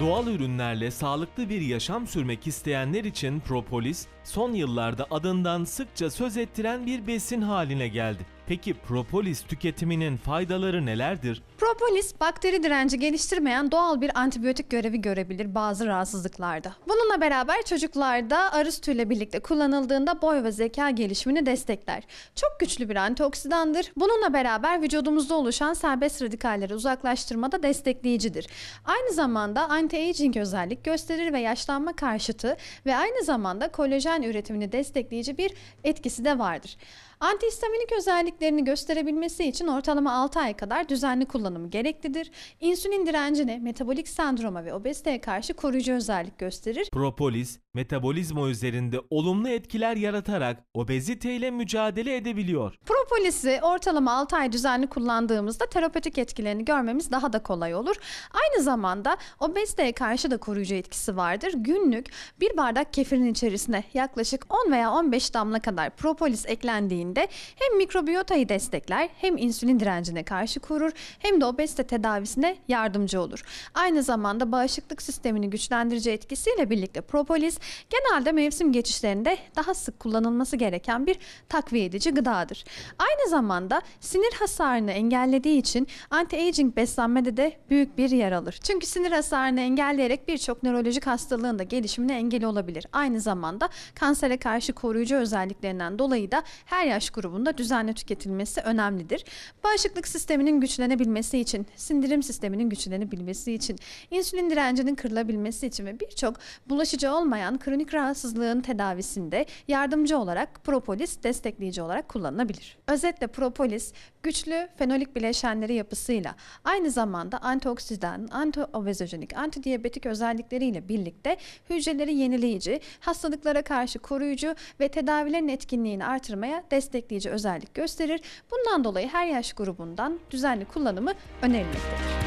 Doğal ürünlerle sağlıklı bir yaşam sürmek isteyenler için propolis son yıllarda adından sıkça söz ettiren bir besin haline geldi. Peki propolis tüketiminin faydaları nelerdir? Propolis bakteri direnci geliştirmeyen doğal bir antibiyotik görevi görebilir bazı rahatsızlıklarda. Bununla beraber çocuklarda arı sütüyle birlikte kullanıldığında boy ve zeka gelişimini destekler. Çok güçlü bir antioksidandır. Bununla beraber vücudumuzda oluşan serbest radikalleri uzaklaştırmada destekleyicidir. Aynı zamanda anti-aging özellik gösterir ve yaşlanma karşıtı ve aynı zamanda kolajen üretimini destekleyici bir etkisi de vardır. Antihistaminik özelliklerini gösterebilmesi için ortalama 6 ay kadar düzenli kullanımı gereklidir. İnsülin direncine, metabolik sendroma ve obeziteye karşı koruyucu özellik gösterir. Propolis, metabolizma üzerinde olumlu etkiler yaratarak obeziteyle mücadele edebiliyor. Propolisi ortalama 6 ay düzenli kullandığımızda terapötik etkilerini görmemiz daha da kolay olur. Aynı zamanda obeziteye karşı da koruyucu etkisi vardır. Günlük bir bardak kefirin içerisine yaklaşık 10 veya 15 damla kadar propolis eklendiğinde hem mikrobiyotayı destekler hem insülin direncine karşı korur hem de obezite tedavisine yardımcı olur. Aynı zamanda bağışıklık sistemini güçlendirici etkisiyle birlikte propolis genelde mevsim geçişlerinde daha sık kullanılması gereken bir takviye edici gıdadır. Aynı zamanda sinir hasarını engellediği için anti-aging beslenmede de büyük bir yer alır. Çünkü sinir hasarını engelleyerek birçok nörolojik hastalığın da gelişimine engel olabilir. Aynı zamanda kansere karşı koruyucu özelliklerinden dolayı da her yaş grubunda düzenli tüketilmesi önemlidir. Bağışıklık sisteminin güçlenebilmesi için, sindirim sisteminin güçlenebilmesi için, insülin direncinin kırılabilmesi için ve birçok bulaşıcı olmayan kronik rahatsızlığın tedavisinde yardımcı olarak propolis destekleyici olarak kullanılabilir. Özetle propolis güçlü fenolik bileşenleri yapısıyla aynı zamanda antioksidan, antiobezojenik, antidiyabetik özellikleriyle birlikte hücreleri yenileyici, hastalıklara karşı koruyucu ve tedavilerin etkinliğini artırmaya destekleyici özellik gösterir. Bundan dolayı her yaş grubundan düzenli kullanımı önerilmektedir.